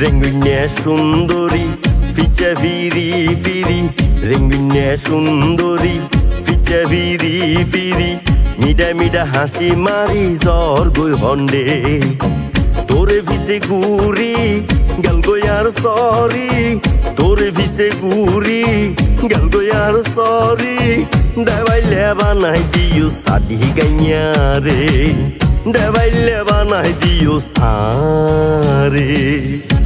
রেঙ্গুইনে সুন্দরী ফিচে ফিরি ফিরি রেঙ্গুইনে সুন্দরী ফিচে ফিরি ফিরি মিডা মিডা হাসি মারি জ্বর গই হন্ডে তোরে ভিসে গুরি গেল গয়ার সরি তোরে ভিসে গুরি গেল গয়ার সরি দেবাইলে বানাই দিও সাদি গাইয়া রে দেবাইলে বানাই দিও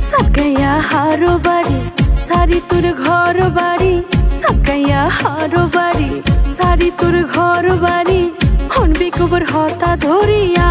সাকাইয়া হারো বাড়ি সারি তোর ঘর বাড়ি, সাকাইয়া হারো বাড়ি। সারি তোর ঘর বাড়ি হনবি কবর হতা ধরিয়া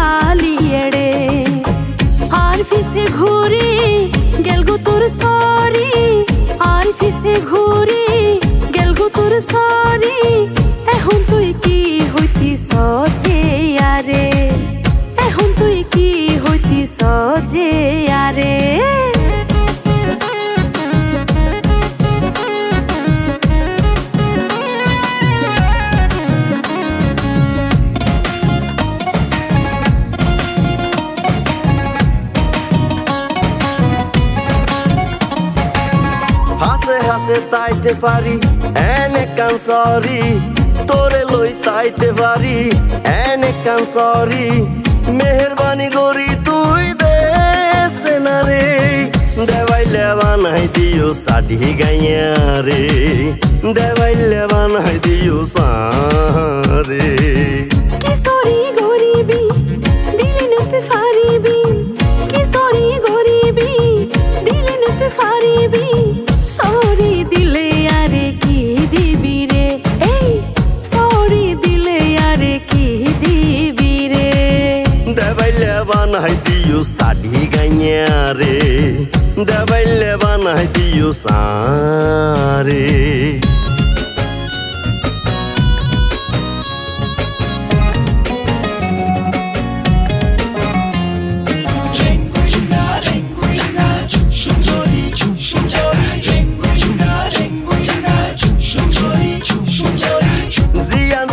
হাসে হাসে তাইতে পারি। এনে কান সরি তোরে লই তাইতে পারি। এনে কান সরি মেহরবানি করি তুই দে না রে দেবাইলে বানাই দিও সাডি গাইয়া রে। দেবাইলে বানাই দিও সারে। কি গরিবি বানাই দিও সাধি গাইয়া রে দেবাইলে বানাই দিও সারে।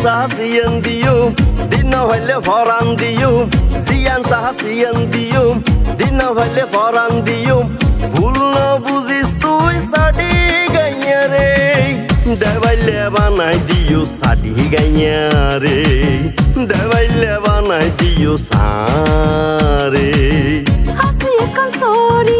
সাহাসিয়ান দিও দিন হইলে ফরান দিও জিয়ান সাহাসিয়ান দিও দিন হইলে ফরান দিও ভুল না বুঝিস তুই সাডি গাইয়া রে দেবাইলে বানাই দিও সাডি গাইয়া রে দেবাইলে বানাই দিও সারে আছে একান সরি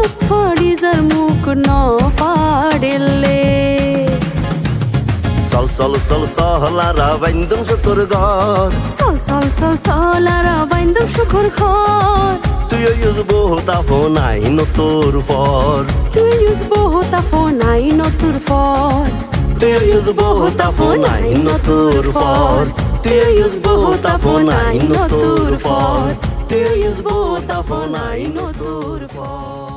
আর বুক ফাড়ি যার মুখ ন ফাড়িলে চল চল চল সহলারা বাইন্দম শুকুর ঘর চল চল চল আর বাইন্দম শুকুর ঘর তুই ইউজ বহুত ফোন আইন তোর ফর তুই ইউজ বহুত ফোন আই নতুর ফর তুই ইউজ বহুত ফোন আইন তোর ফর তুই ইউজ বহুত ফোন আইন তোর ফর তুই ইউজ বহুত ফোন আইন তোর ফর